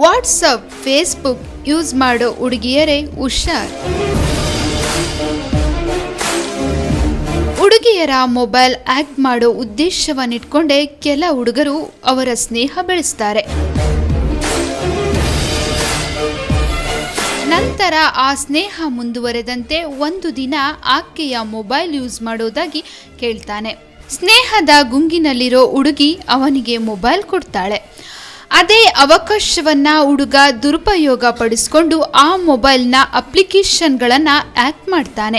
WhatsApp, Facebook, use ಮಾಡೋ ಹುಡುಗಿಯರೇ ಹುಷಾರ್. ಹುಡುಗಿಯರ ಮೊಬೈಲ್ ಆಕ್ಟ್ ಮಾಡೋ ಉದ್ದೇಶವನ್ನಿಟ್ಕೊಂಡೇ ಕೆಲ ಹುಡುಗರು ಅವರ ಸ್ನೇಹ ಬೆಳೆಸ್ತಾರೆ. ನಂತರ ಆ ಸ್ನೇಹ ಮುಂದುವರೆದಂತೆ ಒಂದು ದಿನ ಆಕೆಯ ಮೊಬೈಲ್ ಯೂಸ್ ಮಾಡೋದಾಗಿ ಕೇಳ್ತಾನೆ. ಸ್ನೇಹದ ಗುಂಗಿನಲ್ಲಿರೋ ಹುಡುಗಿ ಅವನಿಗೆ ಮೊಬೈಲ್ ಕೊಡ್ತಾಳೆ. ಅದೇ ಅವಕಾಶವನ್ನ ಹುಡುಗ ದುರುಪಯೋಗ ಪಡಿಸ್ಕೊಂಡು ಆ ಮೊಬೈಲ್ನ ಅಪ್ಲಿಕೇಶನ್ಗಳನ್ನು ಆ್ಯಕ್ಟ್ ಮಾಡ್ತಾನೆ.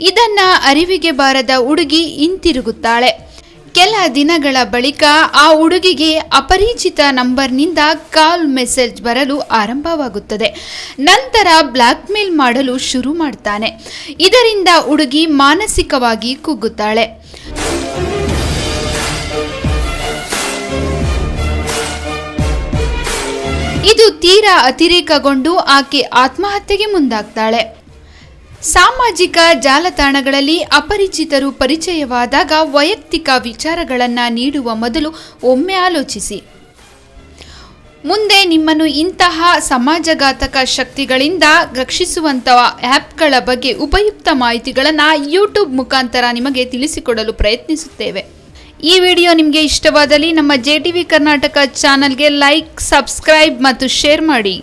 ಇದನ್ನ ಅರಿವಿಗೆ ಬಾರದ ಹುಡುಗಿ ಹಿಂತಿರುಗುತ್ತಾಳೆ. ಕೆಲ ದಿನಗಳ ಬಳಿಕ ಆ ಹುಡುಗಿಗೆ ಅಪರಿಚಿತ ನಂಬರ್ನಿಂದ ಕಾಲ್ ಮೆಸೇಜ್ ಬರಲು ಆರಂಭವಾಗುತ್ತದೆ. ನಂತರ ಬ್ಲ್ಯಾಕ್ ಮೇಲ್ ಮಾಡಲು ಶುರು ಮಾಡ್ತಾನೆ. ಇದರಿಂದ ಹುಡುಗಿ ಮಾನಸಿಕವಾಗಿ ಕುಗ್ಗುತ್ತಾಳೆ. ಇದು ತೀರಾ ಅತಿರೇಕಗೊಂಡು ಆಕೆ ಆತ್ಮಹತ್ಯೆಗೆ ಮುಂದಾಗ್ತಾಳೆ. ಸಾಮಾಜಿಕ ಜಾಲತಾಣಗಳಲ್ಲಿ ಅಪರಿಚಿತರು ಪರಿಚಯವಾದಾಗ ವೈಯಕ್ತಿಕ ವಿಚಾರಗಳನ್ನು ನೀಡುವ ಮೊದಲು ಒಮ್ಮೆ ಆಲೋಚಿಸಿ. ಮುಂದೆ ನಿಮ್ಮನ್ನು ಇಂತಹ ಸಮಾಜಘಾತಕ ಶಕ್ತಿಗಳಿಂದ ರಕ್ಷಿಸುವಂತಹ ಆ್ಯಪ್ಗಳ ಬಗ್ಗೆ ಉಪಯುಕ್ತ ಮಾಹಿತಿಗಳನ್ನು ಯೂಟ್ಯೂಬ್ ಮುಖಾಂತರ ನಿಮಗೆ ತಿಳಿಸಿಕೊಡಲು ಪ್ರಯತ್ನಿಸುತ್ತೇವೆ. ಈ ವಿಡಿಯೋ ನಿಮಗೆ ಇಷ್ಟವಾದಲ್ಲಿ ನಮ್ಮ ಜೆ ಟಿ ವಿ ಕರ್ನಾಟಕ ಚಾನಲ್ಗೆ ಲೈಕ್, ಸಬ್ಸ್ಕ್ರೈಬ್ ಮತ್ತು ಶೇರ್ ಮಾಡಿ.